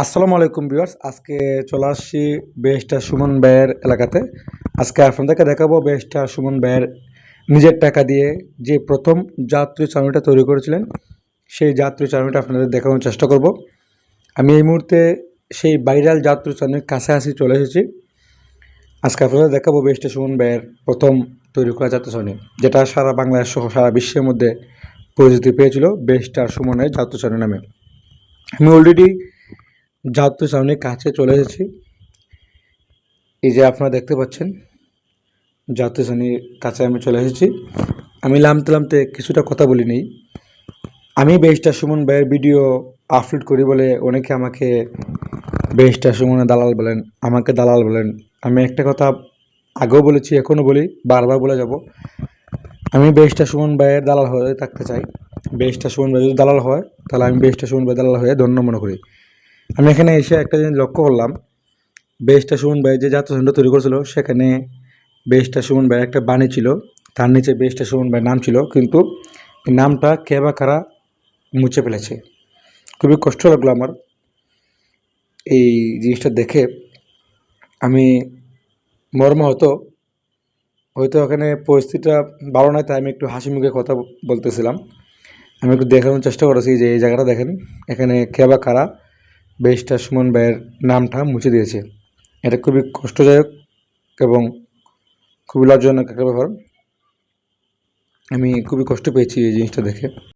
আসসালামু আলাইকুম ভিউয়ার্স, আজকে চলে আসছি বেস্টা সুমন ভাইয়ের এলাকাতে। আজকে আপনাদেরকে দেখাবো বেস্টা সুমন ভাইয়ের নিজের টাকা দিয়ে যে প্রথম যাত্রী চাউনিটা তৈরি করেছিলেন, সেই যাত্রী চাউনিটা আপনাদের দেখানোর চেষ্টা করব। আমি এই মুহূর্তে সেই ভাইরাল যাত্রী চাউনির কাছাকাছি চলে এসেছি। আজকে আপনাদের দেখাবো বেস্টা সুমন ভাইয়ের প্রথম তৈরি করা যাত্রী চাউনি যেটা সারা বাংলাদেশ সহ সারা বিশ্বের মধ্যে পরিচিতি পেয়েছিল বেস্টার সুমনের যাত্রী চাউনি নামে। আমি অলরেডি যাত্রী সামনে কাছে চলে এসেছি। এই যে আপনারা দেখতে পাচ্ছেন যাত্রী সামনের কাছে আমি চলে এসেছি। আমি লামতে লামতে কিছুটা কথা বলি নেই। আমি বেশটা সুমন ভাইয়ের ভিডিও আপলোড করি বলে অনেকে আমাকে বেশটা সুমনের দালাল বলেন, আমাকে দালাল বলেন। আমি একটা কথা আগেও বলেছি, এখনও বলি, বারবার বলে যাব। আমি বেশটা সুমন ভাইয়ের দালাল হয়ে থাকতে চাই। বেশটা সুমন ভাই যদি দালাল হয়, তাহলে আমি বেশটা সুমন ভাই দালাল হয়ে ধন্য মনে করি। আমি এখানে এসে একটা জিনিস লক্ষ্য করলাম। বেশটা সুমন ভাই যে যাত্রা সেন্টার তৈরি করেছিল, সেখানে বেশটা সুমন ভাই একটা বাণী ছিল। তার নিচে বেশটা সুমন ভাই নাম ছিল, কিন্তু নামটা কে বা কারা মুছে ফেলেছে। খুবই কষ্ট লাগল আমার এই জিনিসটা দেখে। আমি মর্মাহত, হয়তো ওখানে পরিস্থিতিটা ভালো নয়, তাই আমি একটু হাসি মুখে কথা বলতেছিলাম। আমি একটু দেখানোর চেষ্টা করেছি যে এই জায়গাটা দেখেন, এখানে কে বা কারা বেশটা সুমন ভাইয়ের নামটা মুছে দিয়েছে। এটা খুবই কষ্টদায়ক এবং খুবই লজ্জাজনক একটা ব্যাপার। আমি খুবই কষ্ট পেয়েছি এই জিনিসটা দেখে।